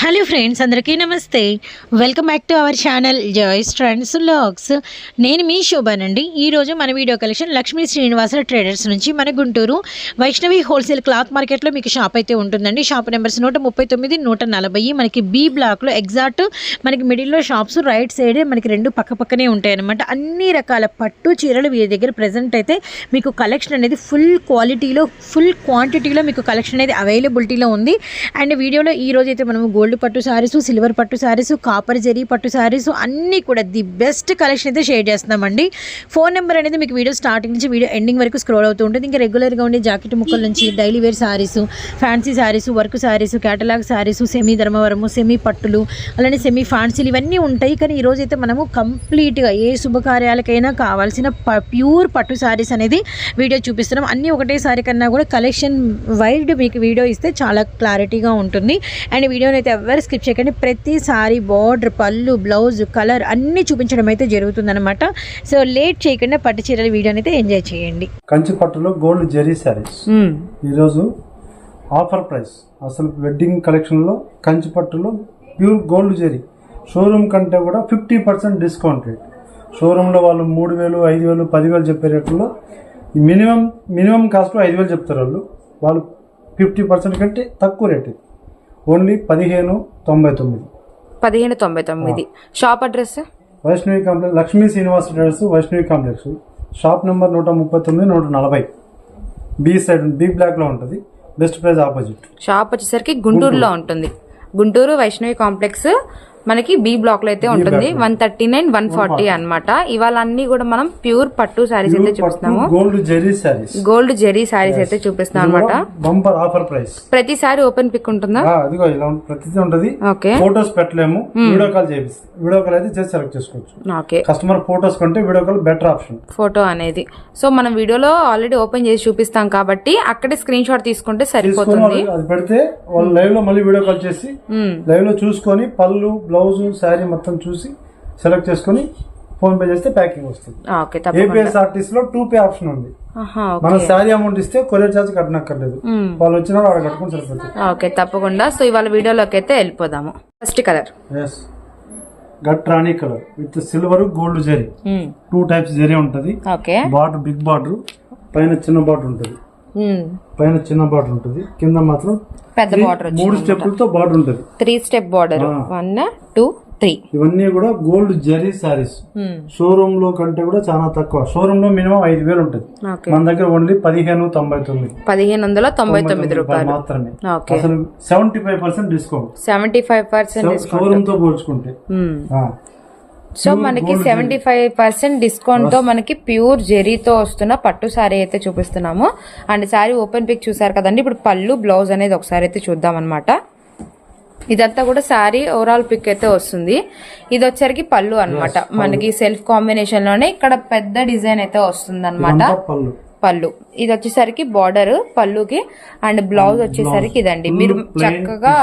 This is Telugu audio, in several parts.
హలో ఫ్రెండ్స్ అందరికీ నమస్తే. Welcome back to our channel Joyce Trends Logs నేను మీ శోభానండి. ఈరోజు మన video collection Lakshmi Srinivasa traders నుంచి మన గుంటూరు వైష్ణవి హోల్సేల్ క్లాత్ మార్కెట్లో మీకు షాప్ అయితే ఉంటుందండి. షాప్ నెంబర్స్ నూట ముప్పై తొమ్మిది నూట నలభై. మనకి బి బ్లాక్లో ఎగ్జాక్ట్ మనకి మిడిల్లో షాప్స్ రైట్ సైడే మనకి రెండు పక్క పక్కనే ఉంటాయి అనమాట అన్ని రకాల పట్టు చీరలు వీరి దగ్గర ప్రజెంట్ అయితే మీకు కలెక్షన్ అనేది ఫుల్ క్వాలిటీలో ఫుల్ క్వాంటిటీలో మీకు కలెక్షన్ అనేది అవైలబిలిటీలో ఉంది. అండ్ వీడియోలో ఈ రోజు అయితే మనం గోల్డ్ పట్టు సారీస్ సిల్వర్ పట్టు సారీస్ కాపర్ జరీ పట్టు సారీస్ అన్నీ కూడా ది బెస్ట్ కలెక్షన్ అయితే షేర్ చేస్తున్నామండి. ఫోన్ నెంబర్ అనేది మీకు వీడియో స్టార్టింగ్ నుంచి వీడియో ఎండింగ్ వరకు స్క్రోల్ అవుతూ ఉంటుంది. ఇంకా రెగ్యులర్గా ఉండే జాకెట్ ముక్కల నుంచి daily wear saris fancy saris work saris catalogue saris semi Dharmavaram semi పట్టులు అలానే సెమీ ఫ్యాన్సీలు ఇవన్నీ ఉంటాయి. కానీ ఈరోజు అయితే మనము కంప్లీట్గా ఏ శుభకార్యాలకైనా కావాల్సిన ప్యూర్ పట్టు సారీస్ అనేది వీడియో చూపిస్తున్నాం. అన్నీ ఒకటేసారి కన్నా కూడా కలెక్షన్ వైడ్ మీకు వీడియో ఇస్తే చాలా క్లారిటీగా ఉంటుంది. అండ్ వీడియోని అయితే ఎవరు స్కిప్ చేయకండి. ప్రతి సారీ బార్డర్ పళ్ళు బ్లౌజ్ కలర్ అన్నీ చూపించడం అయితే జరుగుతుందన్నమాట. సో లేట్ చేయకుండా పట్టు చీరల వీడియోని అయితే ఎంజాయ్ చేయండి. కంచి పట్టులో గోల్డ్ జెరీ శారీస్. ఈరోజు ఆఫర్ ప్రైస్. అసలు వెడ్డింగ్ కలెక్షన్లో కంచి పట్టులో ప్యూర్ గోల్డ్ జెరీ. షోరూమ్ కంటే కూడా ఫిఫ్టీ పర్సెంట్ డిస్కౌంట్ రేట్. షోరూంలో వాళ్ళు మూడు వేలు ఐదు వేలు పదివేలు చెప్పే రేట్లో మినిమం మినిమం కాస్ట్ ఐదు వేలు చెప్తారు వాళ్ళు. వాళ్ళు ఫిఫ్టీ పర్సెంట్ కంటే తక్కువ రేట్ ఇది. ఓన్లీ పదిహేను తొంభై తొమ్మిది. పదిహేను తొంభై తొమ్మిది. Shop address? Vaishnavi complex Lakshmi Srinivasa traders Vaishnavi complex. Shop number నూట ముప్పై తొమ్మిది నూట నలభై. బి సైడ్ బి బ్లాక్లో ఉంటుంది. Best price opposite. షాప్ వచ్చేసరికి గుంటూరులో ఉంటుంది. గుంటూరు వైష్ణవి కాంప్లెక్స్. మనకి బి బ్లాక్లో అయితే ఉంటుంది. One thirty nine one forty అనమాట ఇవాళ అన్ని కూడా మనం ప్యూర్ పట్టు శారీస్ అయితే చూపిస్తున్నాము. Gold zari saris gold zari saris అయితే చూపిస్తున్నాం అనమాట బంపర్ ఆఫర్ ప్రైస్ ప్రతిసారి ఓపెన్ పిక్ ఉంటుందా? అదిగో ఇలా ఉం- ప్రతిదీ ఉంటది. ఓకే. ఫోటోస్ పెట్టలేము. వీడియో కాల్ చేపిస్తాం వీడియో కాల్ అయితే చేసి సెలెక్ట్ చేసుకోవచ్చు. ఓకే. కస్టమర్ ఫోటోస్ కంటే video call better option photo అనేది. సో మనం వీడియోలో ఆల్రెడీ ఓపెన్ చేసి చూపిస్తాం కాబట్టి అక్కడే స్క్రీన్ షాట్ తీసుకుంటే సరిపోతుంది. అది పెడితే వాళ్ళు లైవ్లో మళ్ళీ వీడియో కాల్ చేసి. లైవ్లో చూసుకొని పళ్ళు బ్లౌజ్ శారీ మొత్తం చూసి సెలెక్ట్ చేసుకొని ఫోన్ పే చేస్తే ప్యాకింగ్ వస్తుంది. ఏపీఎస్ఆర్టీసీ లో టూ పే ఆప్షన్ ఉంది. మన శారీ అమౌంట్ ఇస్తే కొరియర్ చార్జ్ కట్టనక్కర్లేదు. వాళ్ళు వచ్చిన వాళ్ళు కట్టుకుని సరిపోతుంది. ఓకే తప్పకుండా. సో ఇవాళ వీడియోలోకి అయితే వెళ్ళిపోదాము. ఫస్ట్ కలర్ ఎస్ గట్ రాణి colour with silver gold zari two types zari ఉంటది. ఓకే. బార్డర్ బిగ్ బార్డర్ పైన చిన్న బార్డర్ ఉంటది. పైన చిన్న బార్డర్ ఉంటది. కింద మాత్రం పెద్ద బార్డర్ మూడు స్టెప్పులతో బార్డర్ ఉంటది. Three step border. One two three. ఇవన్నీ కూడా గోల్డ్ జరీ సారీస్ షోరూమ్లో కంటే కూడా చాలా తక్కువ. షోరూమ్లో మినిమం ఐదు వేలు ఉంటది. మన దగ్గర ఓన్లీ పదిహేను తొంభై తొమ్మిది. పదిహేను వందల తొంభై తొమ్మిది రూపాయలు. మాత్రమే. అసలు seventy five percent discount seventy five percent షోరూమ్తో పోల్చుకుంటే. సో మనకి సెవెంటీ ఫైవ్ పర్సెంట్ డిస్కౌంట్తో మనకి ప్యూర్ జెరీతో వస్తున్న పట్టు సారీ అయితే చూపిస్తున్నాము. అండ్ సారీ ఓపెన్ పిక్ చూసారు కదండి ఇప్పుడు పళ్ళు బ్లౌజ్ అనేది ఒకసారి అయితే చూద్దాం అనమాట ఇదంతా కూడా శారీ ఓవరాల్ పిక్ అయితే వస్తుంది. ఇది వచ్చరికి పళ్ళు అన్నమాట. మనకి సెల్ఫ్ కాంబినేషన్లోనే ఇక్కడ పెద్ద డిజైన్ అయితే వస్తుంది ఇదంతా పళ్ళు. ఇది వచ్చేసరికి బార్డర్ పళ్ళుకి అండ్ బ్లౌజ్ వచ్చేసరికి ఇదండి. మీరు చక్కగా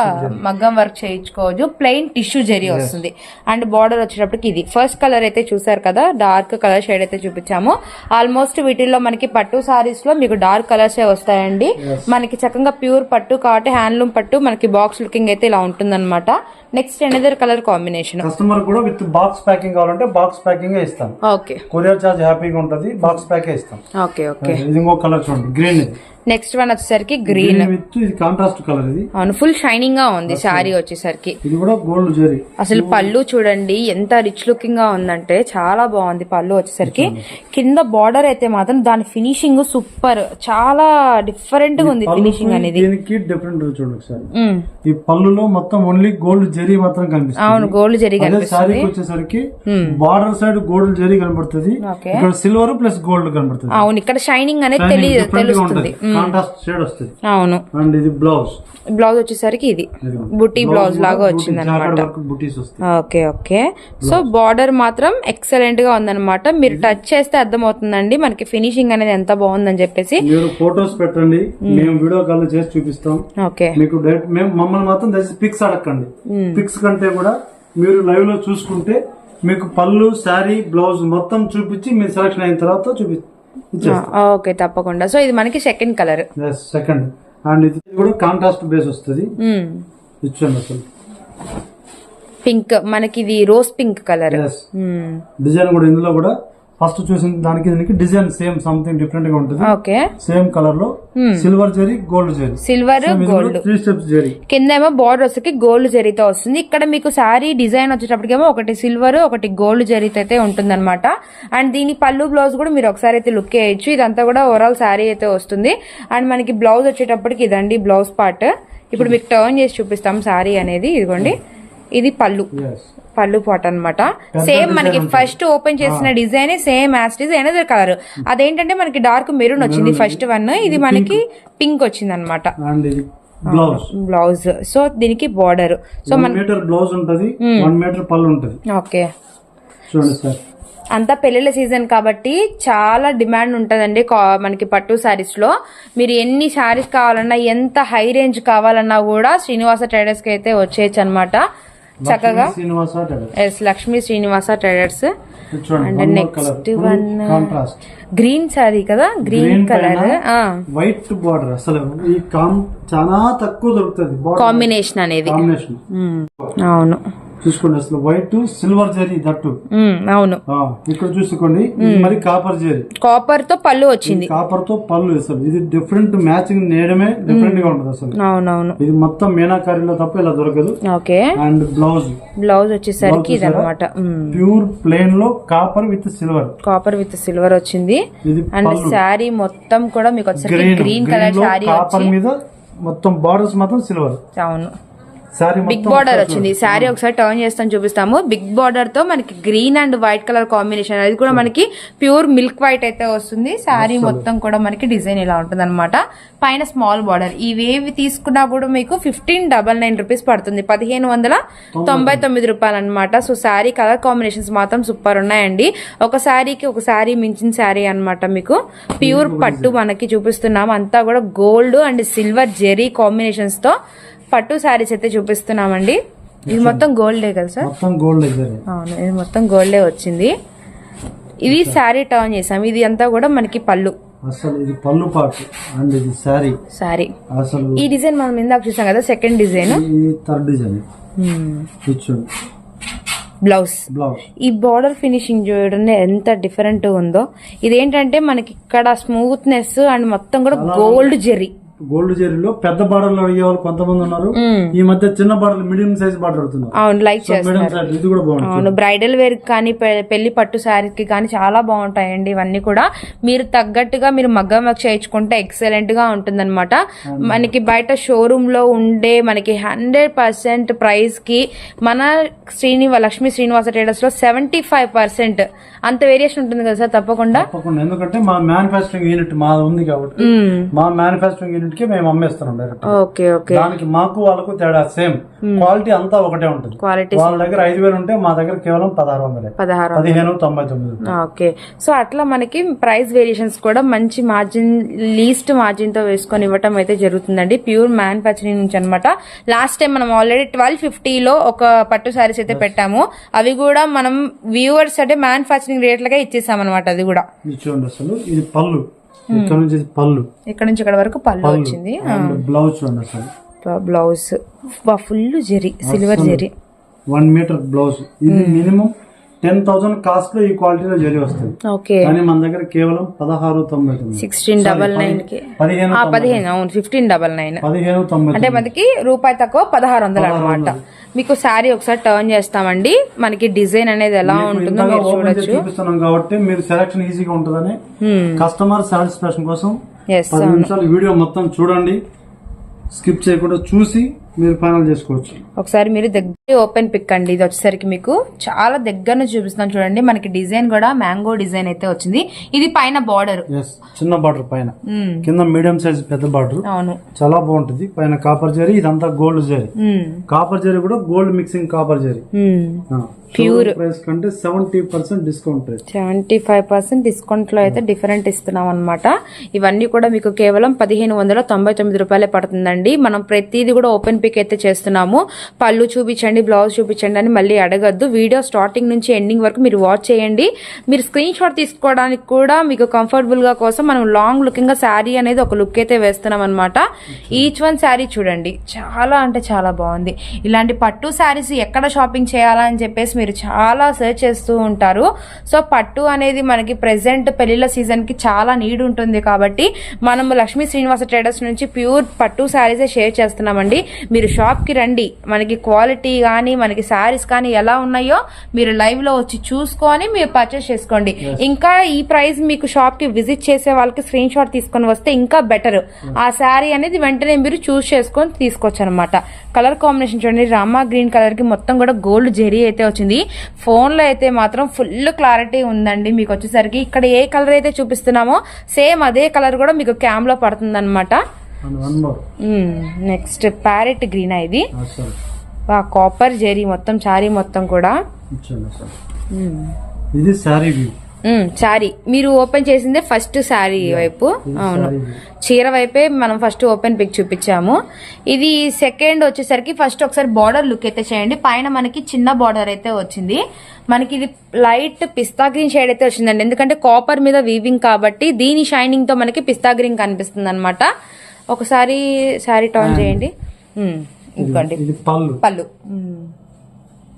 మగ్గం వర్క్ చేయించుకోవచ్చు. ప్లెయిన్ టిష్యూ జరీ వస్తుంది. అండ్ బార్డర్ వచ్చేటప్పటికి ఇది. ఫస్ట్ కలర్ అయితే చూసారు కదా డార్క్ కలర్ షేడ్ అయితే చూపించాము. ఆల్మోస్ట్ వీటిల్లో మనకి పట్టు సారీస్లో మీకు డార్క్ కలర్స్ వస్తాయండి. మనకి చక్కగా ప్యూర్ పట్టు కాబట్టి హ్యాండ్లూమ్ పట్టు మనకి బాక్స్ లుకింగ్ అయితే ఇలా ఉంటుందన్నమాట. Next another colour combination customer కూడా విత్ బాక్స్ ప్యాకింగ్ కావాలంటే బాక్స్ ప్యాకింగ్ ఇస్తాం. ఓకే కొరియర్ చార్జ్ హ్యాపీగా ఉంటది బాక్స్ ప్యాకే ఇస్తాం. ఓకే ఓకే ఇంకో కలర్ చూడండి. గ్రీన్. ఇది నెక్స్ట్ వన్ వచ్చేసరికి గ్రీన్ గ్రీన్ విత్ ఇది కాంట్రాస్ట్ కలర్ ఇది. అవును ఫుల్ షైనింగ్గా ఉంది శారీ వచ్చేసరికి. ఇది కూడా గోల్డ్ జరీ అసలు పళ్ళు చూడండి ఎంత రిచ్ లుకింగ్గా ఉందంటే చాలా బాగుంది పళ్ళు వచ్చేసరికి. కింద బార్డర్ అయితే మాత్రం దాని ఫినిషింగ్ సూపర్ చాలా డిఫరెంట్గా ఉంది ఫినిషింగ్ అనేది. దీనికి డిఫరెంట్ చూడండి ఒకసారి. ఈ పళ్ళులో మొత్తం ఓన్లీ గోల్డ్ జరీ మాత్రం కనిపిస్తుంది. అవును గోల్డ్ జరీ కనిపిస్తుంది. వచ్చేసరికి బార్డర్ సైడ్ గోల్డ్ జరీ కనబడుతుంది. ఇక్కడ సిల్వర్ ప్లస్ గోల్డ్ కనబడుతుంది. అవును ఇక్కడ షైనింగ్ అనేది తెలుస్తుంది. కాంట్రాస్ట్ షేడ్ వస్తుంది. అవును. అండ్ ఇది బ్లౌజ్ బ్లౌజ్ వచ్చేసరికి ఇది. బుట్టి బ్లౌజ్ లాగా వచ్చింది అనమాట వర్క్ బుటీస్ వస్తాయి. ఓకే ఓకే సో బార్డర్ మాత్రం ఎక్సలెంట్గా ఉందన్నమాట మీరు టచ్ చేస్తే అర్థమవుతుందండి. మనకి ఫినిషింగ్ అనేది ఎంత బాగుందని చెప్పేసి. మీరు ఫొటోస్ పెట్టండి. మేము వీడియో కాల్ చేసి చూపిస్తాం. ఓకే మీకు డైరెక్ట్ మేము మమ్మల్ని మాత్రం దయచేసి పిక్స్ అడగండి పిక్స్ కంటే కూడా మీరు లైవ్లో చూసుకుంటే మీకు పళ్ళు శారీ బ్లౌజ్ మొత్తం చూపించి మీరు సెలక్షన్ అయిన తర్వాత చూపి ఓకే తప్పకుండా. సో ఇది మనకి సెకండ్ కలర్ సెకండ్ అండ్ ఇది కూడా కాంట్రాస్ట్ బేస్ వస్తుంది. ఇచ్చండి అసలు? పింక్ మనకి ఇది రోజ్ పింక్ కలర్ డిజైన్ కూడా ఇందులో కూడా ఫస్ట్ చూసిన దానికి దీనికి డిజైన్ సేమ్ సంథింగ్ డిఫరెంట్గా ఉంటుంది. ఓకే. సేమ్ కలర్లో silver zari gold zari. Silver gold three steps zari. కింద ఏమో బార్డర్ వచ్చేకి గోల్డ్ జరీతో వస్తుంది. ఇక్కడ మీకు శారీ డిజైన్ వచ్చేటప్పటికేమో ఒకటి సిల్వర్ ఒకటి గోల్డ్ జరీతో అయితే ఉంటుందన్నమాట. అండ్ దీని పళ్ళు బ్లౌజ్ కూడా మీరు ఒకసారి అయితే లుక్ వేయచ్చు ఇదంతా కూడా ఓవరాల్ శారీ అయితే వస్తుంది. అండ్ మనకి బ్లౌజ్ వచ్చేటప్పటికి ఇదండి బ్లౌజ్ పార్ట్ ఇప్పుడు మీకు టర్న్ చేసి చూపిస్తాం శారీ అనేది. ఇదిగోండి. ఇది పళ్ళు. పళ్ళు పాట్ అన్నమాట. సేమ్ మనకి ఫస్ట్ ఓపెన్ చేసిన డిజైన్ సేమ్ యాజ్ డిజైన్ అదే కలర్ అదేంటంటే మనకి డార్క్ మెరూన్ వచ్చింది ఫస్ట్ వన్ ఇది మనకి పింక్ వచ్చింది అనమాట బ్లౌజ్ బ్లౌజ్ సో దీనికి బార్డర్ సో మీటర్ బ్లౌజ్ ఉంటది వన్ మీటర్ పళ్ళు ఉంటది. ఓకే చూడండి సార్. అంతా పెళ్ళిళ్ళ సీజన్ కాబట్టి చాలా డిమాండ్ ఉంటుందండి మనకి పట్టు శారీస్లో. మీరు ఎన్ని శారీస్ కావాలన్నా ఎంత హై రేంజ్ కావాలన్నా కూడా శ్రీనివాస ట్రేడర్స్కి అయితే వచ్చేయచ్చు అనమాట చక్కగా S Lakshmi Srinivasa traders and next. One green sari కదా? గ్రీన్ కలర్ వైట్ బార్డర్ అసలు ఈ కామ్ చాలా తక్కువ దొరుకుతుంది. కాంబినేషన్ అనేది. మ్మ్. అవును. చూసుకోండి అసలు వైట్ సిల్వర్ జరీ దట్టు. అవును. ఇక్కడ చూసుకోండి. మరి కాపర్ జరీ. కాపర్తో పళ్ళు వచ్చింది. కాపర్తో పళ్ళు అసలు ఇది డిఫరెంట్ మ్యాచింగ్ నేయడమే డిఫరెంట్గా ఉంటది అసలు. అవునవును. ఇది మొత్తం మీనాకారిలో తప్ప ఇలా దొరకదు. ఓకే. And blouse. బ్లౌజ్ వచ్చేసరికి ఇది అనమాట ప్యూర్ ప్లేన్లో copper with silver. Copper with silver వచ్చింది. అండ్ శారీ మొత్తం కూడా మీకు వచ్చేసరికి గ్రీన్ కలర్ శారీ కాపర్ మీద మొత్తం బార్డర్స్ మాత్రం సిల్వర్. అవును. బిగ్ బార్డర్ వచ్చింది. శారీ ఒకసారి టర్న్ చేస్తాను చూపిస్తాము. బిగ్ బార్డర్తో మనకి green and white colour combination అది కూడా మనకి ప్యూర్ మిల్క్ వైట్ అయితే వస్తుంది. శారీ మొత్తం కూడా మనకి డిజైన్ ఇలా ఉంటుంది పైన స్మాల్ బార్డర్ ఇవేవి తీసుకున్నా కూడా మీకు ఫిఫ్టీన్ డబల్ నైన్ రూపీస్ పడుతుంది. పదిహేను వందల తొంభై తొమ్మిది. రూపాయలు అనమాట సో శారీ కలర్ కాంబినేషన్స్ మాత్రం సూపర్ ఉన్నాయండి. ఒక శారీకి ఒక శారీ మించిన శారీ అన్నమాట మీకు. ప్యూర్ పట్టు మనకి చూపిస్తున్నాం. అంతా కూడా గోల్డ్ అండ్ సిల్వర్ జెరీ కాంబినేషన్స్తో పట్టు శారీస్ అయితే చూపిస్తున్నామండి. ఇది మొత్తం గోల్డే కదా సార్ మొత్తం గోల్డ్ జరీ అవును ఇది మొత్తం గోల్డే వచ్చింది. ఇది శారీ టర్న్ చేసాం. ఇది అంతా కూడా మనకి పళ్ళు. అసలు ఇది పళ్ళు పాటు అండ్ ఇది శారీ. శారీ. అసలు ఈ డిజైన్ మనం ఇందాక చూసాం కదా second design. Third design. Blouse. Blouse ఈ బార్డర్ ఫినిషింగ్ చూడండి ఎంత డిఫరెంట్ ఉందో. ఇదేంటంటే మనకి ఇక్కడ స్మూత్నెస్ అండ్ మొత్తం కూడా గోల్డ్ జెర్రీ. గోల్డ్ జరీలో పెద్ద బార్డర్లు అడిగే వాళ్ళు కొంతమంది ఉన్నారు. ఈ మధ్య చిన్న బార్డర్ మీడియం సైజ్ బార్డర్ అవుతున్నారు అవును లైక్ సైజ్ ఇది కూడా బాగుంటుంది. అవును బ్రైడల్ వేర్ కానీ పెళ్ళి పట్టు శారీస్కి కానీ చాలా బాగుంటాయండి ఇవన్నీ కూడా. మీరు తగ్గట్టుగా మీరు మగ్గం వర్క్ చేయించుకుంటే ఎక్సలెంట్గా ఉంటుందన్నమాట. మనకి బయట షోరూమ్లో ఉండే మనకి హండ్రెడ్ పర్సెంట్ ప్రైస్కి మన శ్రీనివా లక్ష్మీ శ్రీనివాస ట్రేడర్స్లో సెవెంటీ ఫైవ్ పర్సెంట్ అంత వేరియేషన్ ఉంటుంది కదా సార్ తప్పకుండా? తప్పకుండా. ఎందుకంటే మా మ్యానుఫాక్చరింగ్ యూనిట్ మా ఉంది కాబట్టి మా మ్యానుఫాక్చరింగ్ యూనిట్ కి మేము అమ్మేస్తున్నాం డైరెక్ట్ ఓకే ఓకే. దానికి మాకు వాళ్ళకు తేడా సేమ్. క్వాలిటీ అంతా ఒకటే ఉంటుంది. క్వాలిటీ వాళ్ళ దగ్గర ఐదు వేలు ఉంటే మా దగ్గర కేవలం పదహారు వందలే. పదహారు పదిహేను తొంభై తొమ్మిది ఓకే. సో అట్లా మనకి ప్రైస్ వేరియేషన్స్ కూడా మంచి మార్జిన్ లీస్ట్ మార్జిన్తో వేసుకొని ఇవ్వటం అయితే జరుగుతుందండి. ప్యూర్ మ్యానుఫ్యాక్చరింగ్ నుంచి అనమాట లాస్ట్ టైం మనం ఆల్రెడీ ట్వెల్వ్ ఫిఫ్టీలో ఒక పట్టు శారీస్ అయితే పెట్టాము. అవి కూడా మనం వ్యూవర్స్ అంటే మ్యానుఫ్యాక్చరింగ్ రేట్లకే ఇచ్చేసాం అనమాట అది కూడా. అసలు. ఇది పళ్ళు. ఇక్కడ నుంచి? పళ్ళు. ఇక్కడ నుంచి? ఇక్కడ వరకు పళ్ళు వచ్చింది. Blouse blouse. Full zari. Silver zari. One metre blouse. ఇది మినిమం టెన్ థౌసండ్ కాస్ట్లో ఈ క్వాలిటీలో జరి వస్తుంది. ఓకే కానీ మన దగ్గర కేవలం పదహారు తొంభై తొమ్మిది. సిక్స్టీన్ డబల్ నైన్కి. పదిహేను అవును ఫిఫ్టీన్ డబల్ నైన్ పదిహేను తొంభై అంటే మనకి రూపాయి తక్కువ పదహారు వందలు అనమాట మీకు శారీ ఒకసారి టర్న్ చేస్తామండి. మనకి డిజైన్ అనేది ఎలా ఉంటుందో మీరు చూడొచ్చు. చూపిస్తున్నాం కాబట్టి మీరు సెలక్షన్ ఈజీగా ఉంటుందని కస్టమర్ సాటిస్ఫాక్షన్ కోసం ఎస్ పది నిమిషాలు వీడియో మొత్తం చూడండి. స్కిప్ చేయకుండా చూసి మీరు ఫైనల్ చేసుకోవచ్చు. ఒకసారి మీరు దగ్గర ఓపెన్ పిక్ అండి. ఇది వచ్చేసరికి మీకు చాలా దగ్గర నుంచి చూపిస్తున్నాను చూడండి. మనకి డిజైన్ కూడా మ్యాంగో డిజైన్ అయితే వచ్చింది. ఇది పైన బార్డర్ చిన్న బార్డర్ పైన. కింద మీడియం సైజ్ పెద్ద బార్డర్ అవును. చాలా బాగుంటుంది. పైన కాపర్ జరీ ఇదంతా గోల్డ్ జరీ కాపర్ జరీ కూడా gold mixing copper zari. Pure price కంటే seventy percent discount seventy five percent డిస్కౌంట్లో అయితే డిఫరెంట్ ఇస్తున్నాం అనమాట ఇవన్నీ కూడా మీకు కేవలం పదిహేను వందల తొంభై తొమ్మిది రూపాయలే పడుతుందండి. మనం ప్రతిదీ కూడా ఓపెన్ ఎంపిక అయితే చేస్తున్నాము. పళ్ళు చూపించండి బ్లౌజ్ చూపించండి అని మళ్ళీ అడగద్దు. వీడియో స్టార్టింగ్ నుంచి ఎండింగ్ వరకు మీరు వాచ్ చేయండి. మీరు స్క్రీన్ షాట్ తీసుకోవడానికి కూడా మీకు కంఫర్టబుల్గా కోసం మనం లాంగ్ లుకింగ్గా శారీ అనేది ఒక లుక్ అయితే వేస్తున్నాం అనమాట ఈచ్ వన్ శారీ చూడండి. చాలా అంటే చాలా బాగుంది. ఇలాంటి పట్టు శారీస్ ఎక్కడ షాపింగ్ చేయాలా అని చెప్పేసి మీరు చాలా సెర్చ్ చేస్తూ ఉంటారు. సో పట్టు అనేది మనకి ప్రెసెంట్ పెళ్ళిళ్ళ సీజన్కి చాలా నీడ్ ఉంటుంది కాబట్టి మనం లక్ష్మీ శ్రీనివాస ట్రేడర్స్ నుంచి ప్యూర్ పట్టు శారీసే షేర్ చేస్తున్నామండి. మీరు షాప్కి రండి. మనకి క్వాలిటీ కానీ మనకి శారీస్ కానీ ఎలా ఉన్నాయో మీరు లైవ్లో వచ్చి చూసుకొని మీరు పర్చేస్ చేసుకోండి. ఇంకా ఈ ప్రైస్ మీకు షాప్కి విజిట్ చేసే వాళ్ళకి స్క్రీన్ షాట్ తీసుకొని వస్తే ఇంకా బెటర్. ఆ శారీ అనేది వెంటనే మీరు చూస్ చేసుకొని తీసుకోవచ్చు అనమాట కలర్ కాంబినేషన్ చూడండి. రామా గ్రీన్ కలర్కి మొత్తం కూడా గోల్డ్ జెరీ అయితే వచ్చింది. ఫోన్లో అయితే మాత్రం ఫుల్ క్లారిటీ ఉందండి మీకు వచ్చేసరికి. ఇక్కడ ఏ కలర్ అయితే చూపిస్తున్నామో సేమ్ అదే కలర్ కూడా మీకు క్యామ్లో పడుతుంది అనమాట నెక్స్ట్ ప్యారెట్ గ్రీన్ ఇది? అసలు కాపర్ జెరీ మొత్తం చారీ మొత్తం కూడా? అసలు ఇది శారీ వ్యూ సారీ మీరు ఓపెన్ చేసిందే ఫస్ట్ శారీ వైపు. అవును. చీర వైపే మనం ఫస్ట్ ఓపెన్ పిక్ చూపించాము. ఇది సెకండ్ వచ్చేసరికి ఫస్ట్ ఒకసారి బార్డర్ లుక్ అయితే చేయండి. పైన మనకి చిన్న బార్డర్ అయితే వచ్చింది. మనకి ఇది లైట్ పిస్తా గ్రీన్ షేడ్ అయితే వచ్చిందండి. ఎందుకంటే కాపర్ మీద వీవింగ్ కాబట్టి దీని షైనింగ్తో మనకి పిస్తా గ్రీన్ కనిపిస్తుంది అనమాట ఒకసారి శారీ టర్న్ చేయండి. ఉమ్, ఇదిగోండి. ఇది పళ్ళు. పళ్ళు. ఉమ్.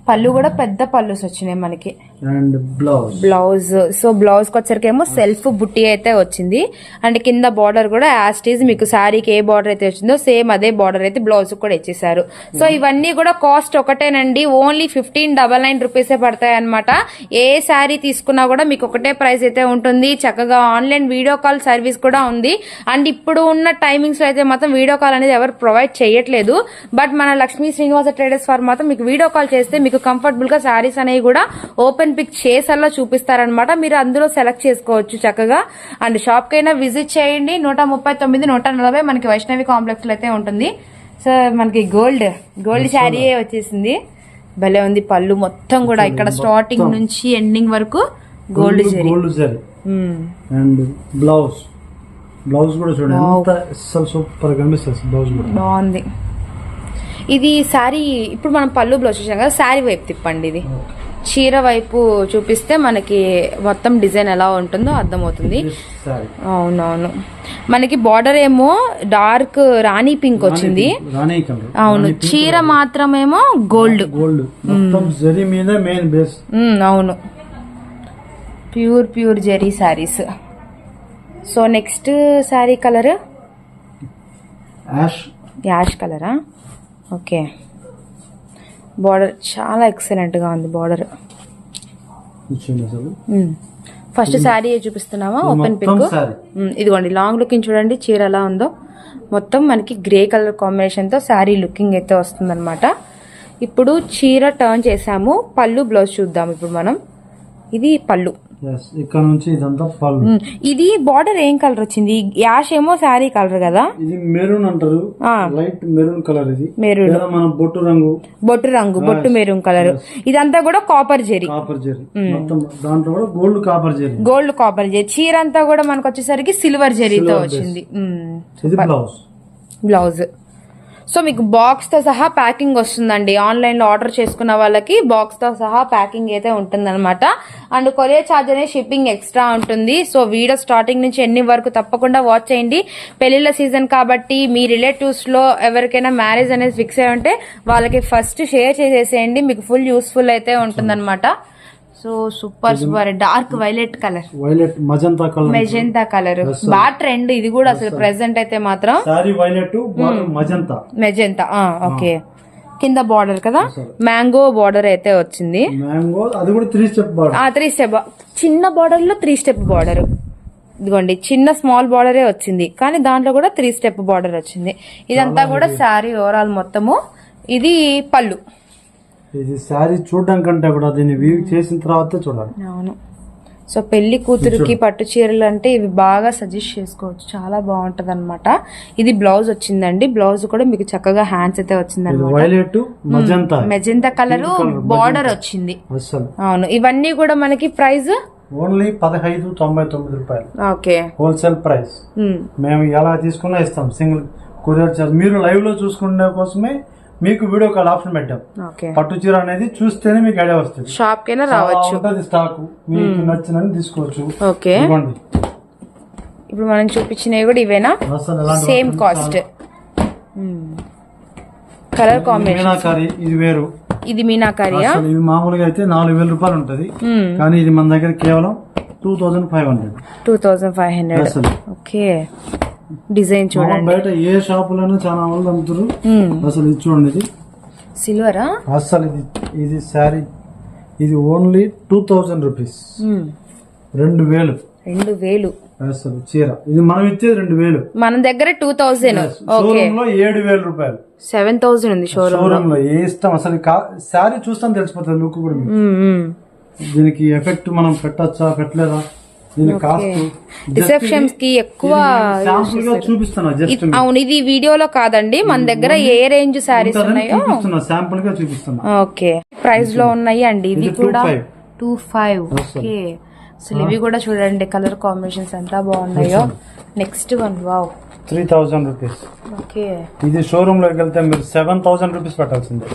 పళ్ళు కూడా పెద్ద పళ్ళుస్ వచ్చినాయి మనకి. అండ్ బ్లౌజ్ బ్లౌజ్ సో బ్లౌజ్కి వచ్చరికేమో సెల్ఫ్ బుట్టి అయితే వచ్చింది. అండ్ కింద బార్డర్ కూడా యాస్టీజ్ మీకు శారీకి ఏ బార్డర్ అయితే వచ్చిందో సేమ్ అదే బార్డర్ అయితే బ్లౌజ్ కూడా ఇచ్చేసారు సో ఇవన్నీ కూడా కాస్ట్ ఒకటేనండి. ఓన్లీ ఫిఫ్టీన్ డబల్ నైన్ రూపీసే పడతాయి అనమాట ఏ శారీ తీసుకున్నా కూడా మీకు ఒకటే ప్రైస్ అయితే ఉంటుంది. చక్కగా ఆన్లైన్ వీడియో కాల్ సర్వీస్ కూడా ఉంది. అండ్ ఇప్పుడు ఉన్న టైమింగ్స్లో అయితే మాత్రం వీడియో కాల్ అనేది ఎవరు ప్రొవైడ్ చేయట్లేదు. బట్ మన లక్ష్మీ శ్రీనివాస ట్రేడర్స్ వారు మాత్రం మీకు వీడియో కాల్ చేస్తే మీకు కంఫర్టబుల్గా శారీస్ అనేవి కూడా ఓపెన్ పిక్ చేసల్లా చూపిస్తారనమాట మీరు అందులో సెలెక్ట్ చేసుకోవచ్చు చక్కగా. అండ్ షాప్ కైనా విజిట్ చేయండి. నూట ముప్పై తొమ్మిది నూట నలభై మనకి వైష్ణవి కాంప్లెక్స్లో అయితే ఉంటుంది. సో మనకి గోల్డ్ గోల్డ్ శారీ వచ్చేసింది. భలే ఉంది పళ్ళు మొత్తం కూడా. ఇక్కడ స్టార్టింగ్ నుంచి ఎండింగ్ వరకు gold zari gold zari and blouse blouse కూడా చూడండి. ఎంత అసలు సూపర్ కనిపిస్తుంది బ్లౌజ్ కూడా. బాగుంది. ఇది శారీ ఇప్పుడు మనం పళ్ళు బ్లౌజ్ చూసాం కదా శారీ వైపు తిప్పండి ఇది. చీర వైపు చూపిస్తే మనకి మొత్తం డిజైన్ ఎలా ఉంటుందో అర్థమవుతుంది. అవునవును. మనకి బార్డర్ ఏమో డార్క్ రాణి పింక్ వచ్చింది. అవును. చీర మాత్రమేమో గోల్డ్ గోల్డ్ అవును. Pure pure zari saris so next sari colour ash కలరా ఓకే బార్డర్ చాలా ఎక్సలెంట్గా ఉంది బార్డర్ ఫస్ట్ శారీ చూపిస్తున్నావా? ఓపెన్ పిక్ ఇదిగోండి లాంగ్ లుకింగ్ చూడండి చీర ఎలా ఉందో. మొత్తం మనకి గ్రే కలర్ కాంబినేషన్తో శారీ లుకింగ్ అయితే వస్తుందన్నమాట. ఇప్పుడు చీర టర్న్ చేసాము. పళ్ళు బ్లౌజ్ చూద్దాం ఇప్పుడు మనం. ఇది పళ్ళు. ఇక్కడ నుంచి ఇదంతా పళ్ళు. ఇది బార్డర్ ఏం కలర్ వచ్చింది? యాష్ ఏమో శారీ కలర్ కదా? ఇది మెరూన్ అంటారు. లైట్ మెరూన్ కలర్ ఇది. మెరూన్. మన బొట్టు రంగు. బొట్టు రంగు బొట్టు మెరూన్ కలర్. ఇదంతా కూడా కాపర్ జెరీ కాపర్ జెరీ మొత్తం దాంట్లో కూడా gold copper zari gold copper zari చీర అంతా కూడా మనకు వచ్చేసరికి సిల్వర్ జెరీతో వచ్చింది. ఇది బ్లౌజ్ బ్లౌజ్ సో మీకు బాక్స్తో సహా ప్యాకింగ్ వస్తుందండి. ఆన్లైన్లో ఆర్డర్ చేసుకున్న వాళ్ళకి బాక్స్తో సహా ప్యాకింగ్ అయితే ఉంటుందన్నమాట. అండ్ కొరియర్ ఛార్జ్ అనేది షిప్పింగ్ ఎక్స్ట్రా ఉంటుంది. సో వీడియో స్టార్టింగ్ నుంచి ఎన్ని వరకు తప్పకుండా వాచ్ చేయండి. పెళ్ళిళ్ళ సీజన్ కాబట్టి మీ రిలేటివ్స్లో ఎవరికైనా మ్యారేజ్ అనేది ఫిక్స్ అయి ఉంటే వాళ్ళకి ఫస్ట్ షేర్ చేసేసేయండి. మీకు ఫుల్ యూస్ఫుల్ అయితే ఉంటుందన్నమాట. So super super dark violet colour violet magenta colour magenta colour బాగా ట్రెండ్ ఇది కూడా అసలు ప్రెసెంట్ అయితే మాత్రం sari violet magenta magenta okay కింద బార్డర్ కదా? మ్యాంగో బార్డర్ అయితే వచ్చింది. మ్యాంగో అది కూడా త్రీ స్టెప్ బార్డర్ ఆ త్రీ స్టెప్ చిన్న బార్డర్లో త్రీ స్టెప్ బార్డర్ ఇదిగోండి చిన్న స్మాల్ బార్డరే వచ్చింది. కానీ దాంట్లో కూడా త్రీ స్టెప్ బార్డర్ వచ్చింది. ఇదంతా కూడా శారీ ఓవరాల్ మొత్తము. ఇది పళ్ళు. ఇది శారీ చూడడం కంటే కూడా దీన్ని వీవ్ చేసిన తర్వాత చూడాలి. అవును. సో పెళ్ళి కూతురుకి పట్టు చీరలు అంటే ఇవి బాగా సజెస్ట్ చేసుకోవచ్చు. చాలా బాగుంటది అనమాట ఇది బ్లౌజ్ వచ్చిందండి. బ్లౌజ్ కూడా మీకు చక్కగా హ్యాండ్స్ అయితే వచ్చింది ఇది అనమాట violet magenta magenta colour border వచ్చింది. అవును. ఇవన్నీ కూడా మనకి ప్రైస్ ఓన్లీ పదహైదు తొంభై తొమ్మిది రూపాయలు. ఓకే. హోల్సేల్ ప్రైస్ మేము. ఎలా తీసుకున్నా ఇస్తాం. సింగిల్ కొరియర్ చార్జ్ మీరు లైవ్లో చూసుకునే కోసమే మీకు వీడియో కాల్ ఆప్షన్ పెట్టాం. ఓకే. పట్టు చీర అనేది చూస్తేనే మీకు ఐడియా వస్తుంది. షాప్ కైనా రావచ్చు. ఉంటది స్టాక్ మీకు నచ్చినని తీసుకోవచ్చు. ఓకే. ఇవ్వండి ఇప్పుడు మనం చూపించినవి కూడా ఇవేనా? Same? Cost colour combination Meenakari ఇది వేరు. ఇది మీనాకారియా? అసలు ఇవి మామూలుగా అయితే నాలుగు వేల రూపాయలు ఉంటది. కానీ ఇది మన దగ్గర కేవలం two thousand five hundred two thousand five hundred okay. Design చూడండి. బయట ఏ షాపులోనూ చాలా మంది అమ్ముతారు అసలు ఇది చూడండి ఇది. సిల్వరా? అసలు ఇది ఇది శారీ ఇది ఓన్లీ టూ థౌజండ్ రూపీస్. రెండు వేలు. రెండు వేలు. అసలు చీర. ఇది మనం ఇచ్చేది రెండు వేలు. మన దగ్గర టూ థౌజండ్. ఓకే. షోరూమ్లో ఏడు వేల రూపాయలు. సెవెన్ థౌజండ్ ఉంది షోరూమ్లో. ఏ ఇష్టం? అసలు శారీ చూస్తాం తెలిసిపోతుంది లుక్ కూడా. దీనికి ఎఫెక్ట్ మనం పెట్టచ్చా పెట్టలేదా? రిసెప్షన్స్కి ఎక్కువ అవును ఇది వీడియోలో కాదండి మన దగ్గర ఏ రేంజ్ శారీస్ ఉన్నాయో శాంపుల్గా చూపిస్తున్నా. ఓకే ప్రైస్లో ఉన్నాయి అండి ఇది కూడా. టూ ఫైవ్ ఓకే అసలు ఇవి కూడా చూడండి కలర్ కాంబినేషన్స్ ఎంత బాగున్నాయో. Next one wow three thousand rupees okay. ఇది షోరూమ్లోకి వెళ్తే మీరు సెవెన్ థౌసండ్ రూపీస్ పెట్టాల్సిందే.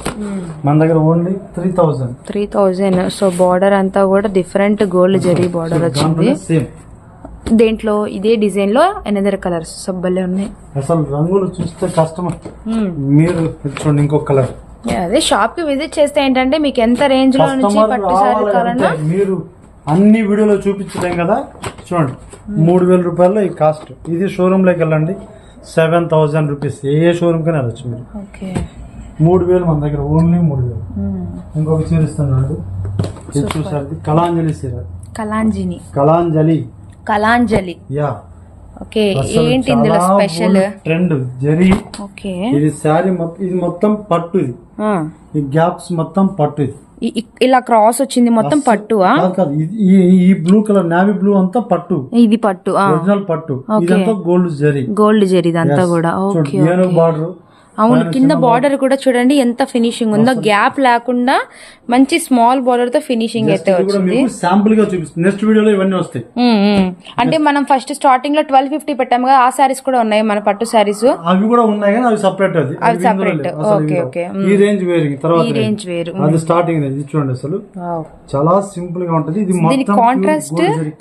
మన దగ్గర only three thousand three thousand so border అంతా కూడా డిఫరెంట్ గోల్డ్ జరీ బార్డర్ వచ్చింది. దాంట్లో? ఇదే డిజైన్లో ఎనదర్ కలర్స్ సబ్బల్లే ఉన్నాయి. అసలు రంగులు చూస్తే కస్టమర్ మీరు చూడండి ఇంకొక కలర్ అదే షాప్కి విజిట్ చేస్తే ఏంటంటే మీకు ఎంత రేంజ్లో నుంచి పట్టు సారీ కావాలన్నా మీరు అన్ని వీడియోలో చూపించలేం కదా? చూడండి. మూడు వేల రూపాయల్లో ఈ కాస్ట్. ఇది షోరూమ్లోకి వెళ్ళండి. Seven thousand rupees. ఏ షోరూమ్ కైనా వెళ్ళచ్చు మీరు. మూడు వేలు మన దగ్గర. ఓన్లీ మూడు వేలు. ఇంకొక చీర ఇస్తున్నాడు ఇది చూసారు. కళాంజలి చీర. కలాంజిని కళాంజలి. కలాంజలి యా. ఓకే. ఏంటి ఇందులో స్పెషల్ ట్రెండ్ జరీ. ఓకే. ఇది శారీ ఇది మొత్తం పట్టు ఇది. ఈ గ్యాప్స్ మొత్తం పట్టు ఇది. ఇలా క్రాస్ వచ్చింది మొత్తం పట్టువా? ఇది- ఈ బ్లూ కలర్ నావీ బ్లూ అంతా పట్టు. ఇది పట్టు ఒరిజినల్ పట్టు. ఇదంతా గోల్డ్ జరీ గోల్డ్ జరీ ఇదంతా కూడా. ఓకే. బార్డర్. అవును కింద బార్డర్ కూడా చూడండి ఎంత ఫినిషింగ్ ఉందో. గ్యాప్ లేకుండా మంచి స్మాల్ బార్డర్తో ఫినిషింగ్ అయితే వచ్చింది. శాంపుల్గా చూపిస్తుంది. నెక్స్ట్ వీడియోలో ఇవన్నీ వస్తాయి. అంటే మనం ఫస్ట్ స్టార్టింగ్లో ట్వెల్వ్ ఫిఫ్టీ పెట్టాము కదా ఆ సారీస్ కూడా ఉన్నాయి మన పట్టు సారీస్ అవి కూడా ఉన్నాయి కానీ అవి సపరేట్ అది. అవి. అసలు ఓకే. ఓకే. ఈ రేంజ్ వేరు తర్వాత ఈ. రేంజ్ వేరు. అది స్టార్టింగ్ రేంజ్ చూడండి అసలు. చాలా సింపుల్గా ఉంటది. ఇది?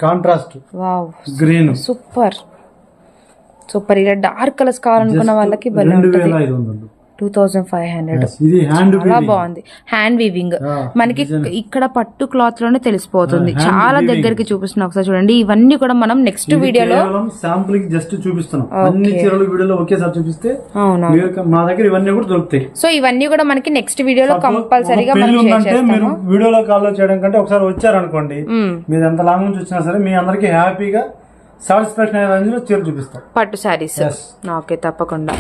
Contrast wow green super super ఇలా డార్క్ కలర్స్ కావాలనుకున్న వాళ్ళకి భలే ఉంటది. టూ థౌజండ్ ఫైవ్ హండ్రెడ్ చాలా బాగుంది. హ్యాండ్ వీవింగ్ మనకి ఇక్కడ పట్టు క్లాత్లోనే తెలిసిపోతుంది. చాలా దగ్గరికి చూపిస్తున్నా ఒకసారి చూడండి. ఇవన్నీ కూడా మనం నెక్స్ట్ వీడియోలో కేవలం శాంపుల్కి జస్ట్ చూపిస్తున్నాం. అన్ని చీరలు వీడియోలో ఒకేసారి చూపిస్తే అవును మీరు మా దగ్గర ఇవన్నీ కూడా దొరుకుతాయి. సో ఇవన్నీ కూడా మనకి నెక్స్ట్ వీడియోలో కంపల్సరీగా మీరు వీడియోలో కాల్లో చేయడం కంటే ఒకసారి వచ్చారనుకోండి. మీరు ఎంత లాంగ్ నుంచి వచ్చినా సరే మీ అందరికి హ్యాపీగా సాటిస్ఫాక్షన్ అయ్యే రేంజ్లో చీర చూపిస్తాం. పట్టు శారీస్. ఓకే తప్పకుండా.